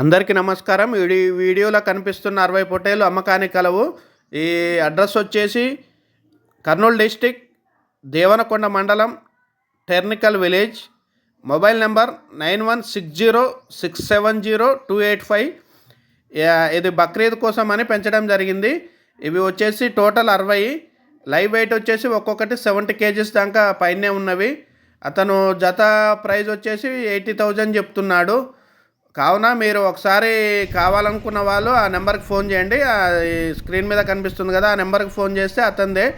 అందరికీ నమస్కారం. ఈ వీడియోలో కనిపిస్తున్న అరవై పొట్టేలు అమ్మకానికి కలవు. ఈ అడ్రస్ వచ్చేసి కర్నూలు డిస్టిక్ దేవనకొండ మండలం Ternikal village. Mobile number nine one six zero six seven zero two eight five. ఇది బక్రీద్ కోసం అని పెంచడం జరిగింది. ఇవి వచ్చేసి టోటల్ అరవై. లైవ్ వెయిట్ వచ్చేసి ఒక్కొక్కటి సెవెంటీ కేజీస్ దాకా పైనే ఉన్నవి. అతను జత ప్రైజ్ వచ్చేసి ఎయిటీ థౌజండ్ చెప్తున్నాడు. కావున మీరు ఒకసారి కావాలనుకున్న వాళ్ళు ఆ నెంబర్కి ఫోన్ చేయండి. స్క్రీన్ మీద కనిపిస్తుంది కదా ఆ నెంబర్కి ఫోన్ చేస్తే అతనిదే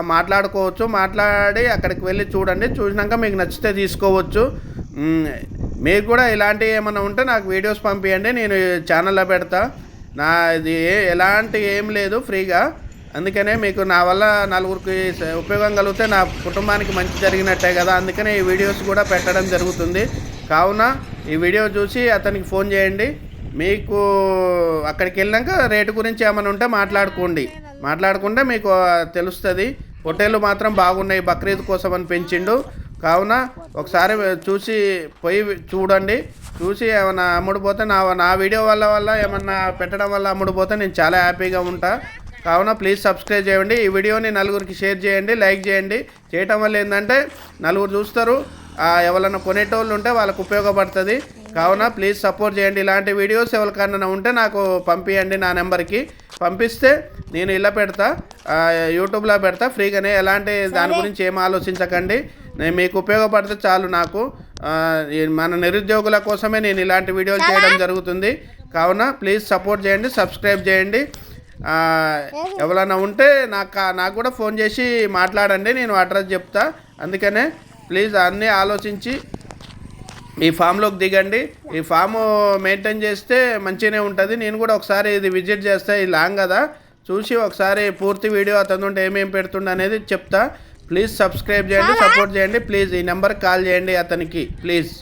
మాట్లాడుకోవచ్చు. మాట్లాడి అక్కడికి వెళ్ళి చూడండి. చూసినాక మీకు నచ్చితే తీసుకోవచ్చు. మీరు మీకు కూడా ఇలాంటివి ఏమైనా ఉంటే నాకు వీడియోస్ పంపించండి నేను ఛానల్లో పెడతా. నా ఇది ఏ- ఎలాంటి ఏం లేదు ఫ్రీగా. అందుకనే మీకు నా వల్ల నలుగురికి ఉపయోగం కలిగితే నా కుటుంబానికి మంచి జరిగినట్టే కదా. అందుకనే ఈ వీడియోస్ కూడా పెట్టడం జరుగుతుంది. కావున ఈ వీడియో చూసి అతనికి ఫోన్ చేయండి. మీకు అక్కడికి వెళ్ళాక రేటు గురించి ఏమైనా ఉంటే మాట్లాడుకోండి. మాట్లాడుకుంటే మీకు తెలుస్తుంది. పొట్టేలు మాత్రం బాగున్నాయి. బక్రీద్ కోసం అని పెంచిండు. కావున ఒకసారి చూసి పోయి చూడండి. చూసి ఏమైనా అమ్ముడుపోతే నా నా వీడియో వల్ల వల్ల ఏమన్నా పెట్టడం వల్ల అమ్ముడుపోతే నేను చాలా హ్యాపీగా ఉంటా. కావున ప్లీజ్ సబ్స్క్రైబ్ చేయండి. ఈ వీడియోని నలుగురికి షేర్ చేయండి. లైక్ చేయండి. చేయటం వల్ల ఏంటంటే నలుగురు చూస్తారు. ఎవరైనా కొనేటోళ్ళు ఉంటే వాళ్ళకు ఉపయోగపడుతుంది. కావున ప్లీజ్ సపోర్ట్ చేయండి. ఇలాంటి వీడియోస్ ఎవరికన్నా ఉంటే నాకు పంపించండి నా నెంబర్కి. పంపిస్తే నేను ఇలా పెడతా యూట్యూబ్లో పెడతా. ఫ్రీగానే ఎలాంటి దాని గురించి ఏం ఆలోచించకండి. నేను మీకు ఉపయోగపడితే చాలు నాకు. మన నిరుద్యోగుల కోసమే నేను ఇలాంటి వీడియోలు చేయడం జరుగుతుంది. కావున ప్లీజ్ సపోర్ట్ చేయండి సబ్స్క్రైబ్ చేయండి. ఎవరైనా ఉంటే నాకు నాకు కూడా ఫోన్ చేసి మాట్లాడండి నేను అడ్రస్ చెప్తా. అందుకనే ప్లీజ్ అన్నీ ఆలోచించి ఈ ఫామ్లోకి దిగండి. ఈ ఫామ్ మెయింటైన్ చేస్తే మంచిగానే ఉంటుంది. నేను కూడా ఒకసారి ఇది విజిట్ చేస్తే ఈ లాంగ్ కదా. చూసి ఒకసారి పూర్తి వీడియో అతను ఏమేమి పెడుతుండ అనేది చెప్తా. ప్లీజ్ సబ్స్క్రైబ్ చేయండి సపోర్ట్ చేయండి. ప్లీజ్ ఈ నెంబర్కి కాల్ చేయండి అతనికి. ప్లీజ్.